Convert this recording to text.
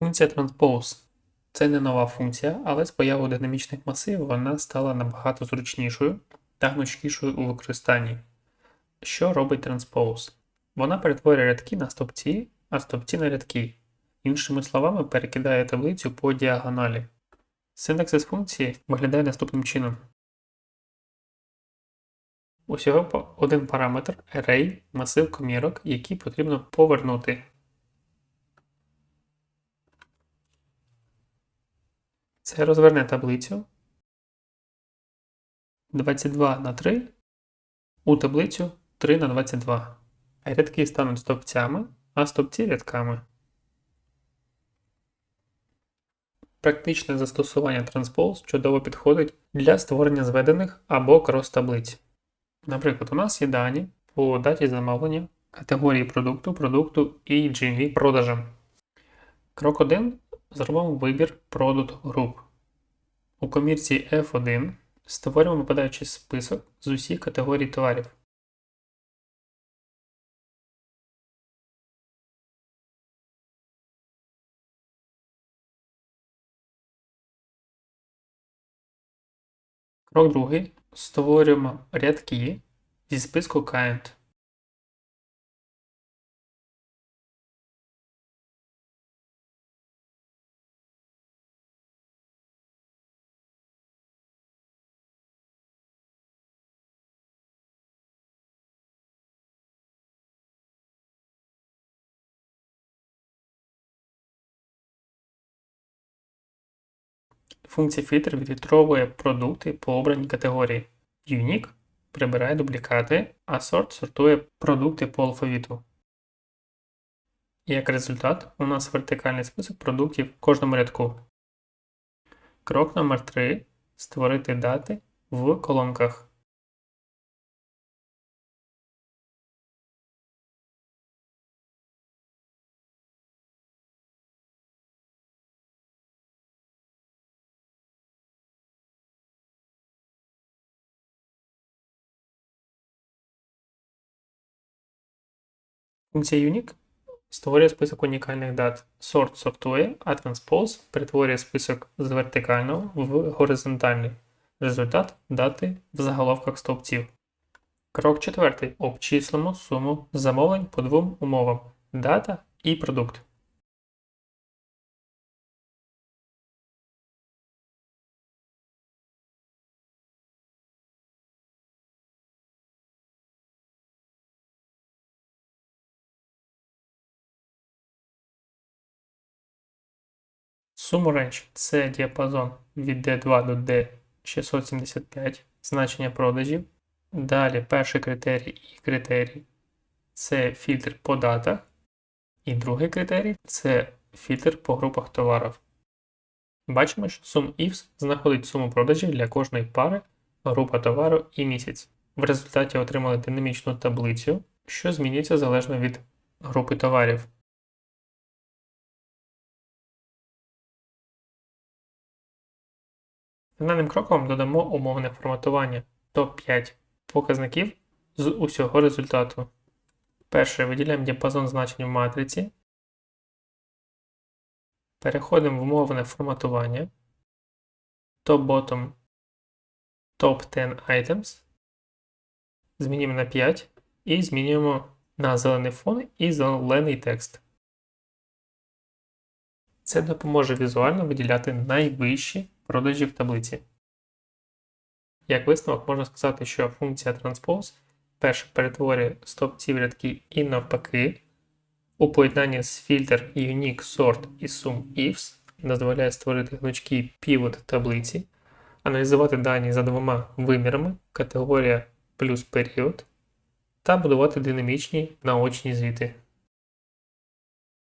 Функція Transpose це не нова функція, але з появою динамічних масивів вона стала набагато зручнішою та гнучкішою у використанні. Що робить Transpose? Вона перетворює рядки на стовпці, а стовпці на рядки. Іншими словами, перекидає таблицю по діагоналі. Синтаксис функції виглядає наступним чином. Усього один параметр array, масив комірок, який потрібно повернути. Це розверне таблицю 22 на 3 у таблицю 3 на 22. Рядки стануть стовпцями, а стовпці рядками. Практичне застосування Transpose чудово підходить для створення зведених або крос-таблиць. Наприклад, у нас є дані по даті замовлення, категорії продукту, продукту і GMV продажам. Крок 1. Зробимо вибір Product Group. У комірці F1 створюємо випадаючий список з усіх категорій товарів. Крок другий. Створюємо рядки зі списку kind. Функція фільтр відфільтровує продукти по обраній категорії. Unique прибирає дублікати, а sort сортує продукти по алфавіту. І як результат, у нас вертикальний список продуктів в кожному рядку. Крок номер 3 Створити дати в колонках. Функція Unique створює список унікальних дат. Sort сортує, а Transpose перетворює список з вертикального в горизонтальний. Результат дати в заголовках стовпців. Крок четвертий. Обчислимо суму замовлень по двом умовам: дата і продукт. Сума range – це діапазон від D2 до D675, значення продажів. Далі перший критерій і критерій це фільтр по датах. І другий критерій це фільтр по групах товарів. Бачимо, що SumIfs знаходить суму продажів для кожної пари, група товару і місяць. В результаті отримали динамічну таблицю, що змінюється залежно від групи товарів. Фінальним кроком додамо умовне форматування топ-5 показників з усього результату. Перше виділяємо діапазон значень в матриці. Переходимо в умовне форматування. Top-bottom Top 10 items. Змінюємо на 5 і змінюємо на зелений фон і зелений текст. Це допоможе візуально виділяти найвищі продажі в таблиці. Як висновок можна сказати, що функція Transpose перше перетворює стовпці в рядки і навпаки, у поєднанні з фільтр Unique Sort і SumIfs дозволяє створити гнучкі pivot таблиці, аналізувати дані за двома вимірами категорія плюс період та будувати динамічні наочні звіти.